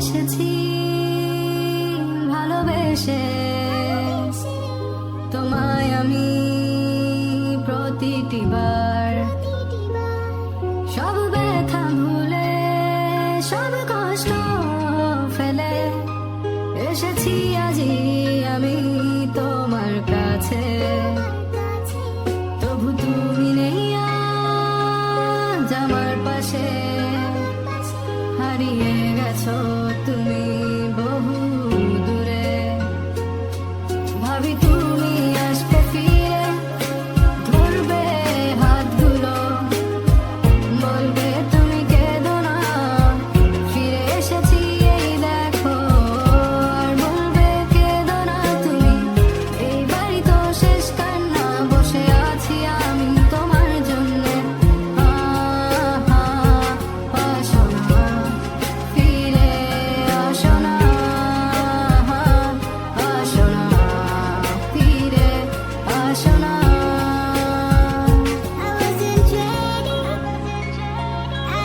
এসেছি, ভালোবেসে। তোমায় আমি প্রতিটি বার সব ব্যথা ভুলে, সব কষ্ট ফেলে এসেছি আজি আমি তোমার কাছে। তবু তুমি নেই আমার পাশে। হারিয়ে গেছো তুমি।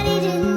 didn't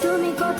tu me corazón.